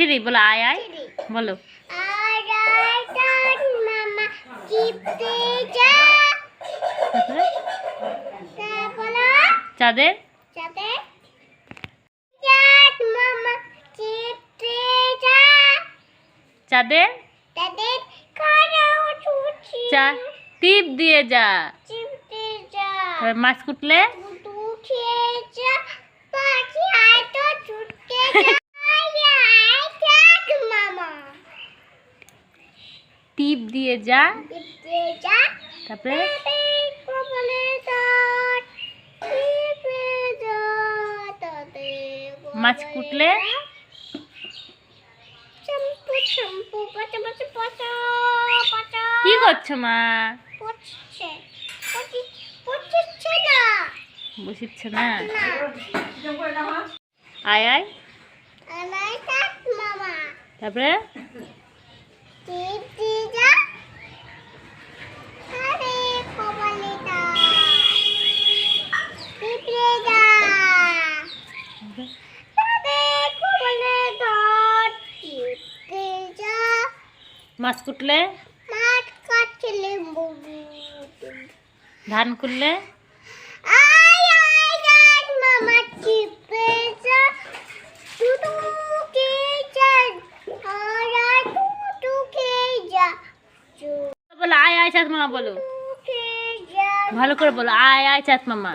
Three বলো আয় আয়। বলো। চাঁদের? চাঁদের? চা টিপ দিয়ে যা। যা। মাছ কুটলে? খেয়ে যা। পাখি আটো ছুটতে যা আয় আয় চাঁদ মামা টিপ দিয়ে যা। তারপরে মাছ কুটলে। কি করছ মা? বসিচ্ছে না? আয় আয়। তারপরে টিপ দিয়ে যা আরে কপালে দাঁত চিপে যা তাদের কপালে দাঁত চিপে যা মাছ কুটলে? ধান কুটলে? বলো আয় আয় চাঁদ মামা বলো। ভালো করে বলো আয় আয় চাঁদ মামা।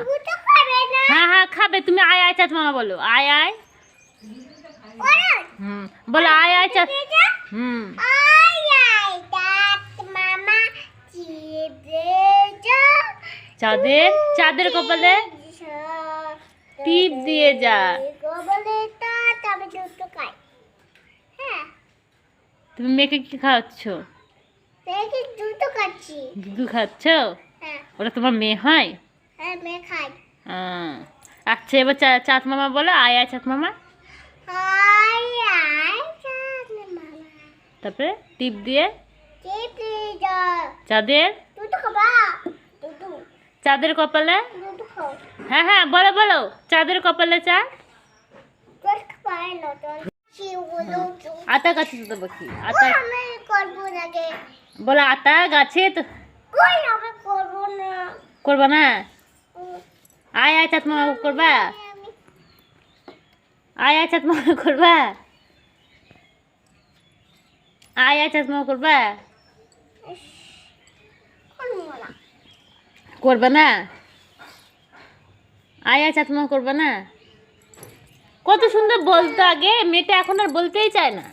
হ্যাঁ হ্যাঁ খাবে তুমি আয় আয় চাঁদ মামা বলো। আয় আয়। হুম বলো আয় আয় চাঁদ। হুম। চাঁদের চাঁদের কপালে টিপ দিয়ে যা। তুমি মেয়েকে কি খাওয়াচ্ছ? দুধু খাচ্ছ? ওটা তোমার মেয়ে হয়? আচ্ছা এবার চাঁদ মামা বলো আয় আয় চাঁদ মামা। তারপরে টিপ দিয়ে। চাঁদের। চাঁদের কপালে? হ্যাঁ হ্যাঁ বলো বলো। চাঁদের কপালে চাঁদ? আতা গাছে তো কি আতা। বলো, আতা গাছে তো করব না? আয় আয়, চাঁদ মামা করবা। আয় আয়, চাঁদ মামা করবা। আয় আয়, চাঁদ মামা করবা। করবা না? আয়া চাতমা করবে না? কত সুন্দর বলতো আগে, মেয়েটা এখন আর বলতেই চায় না।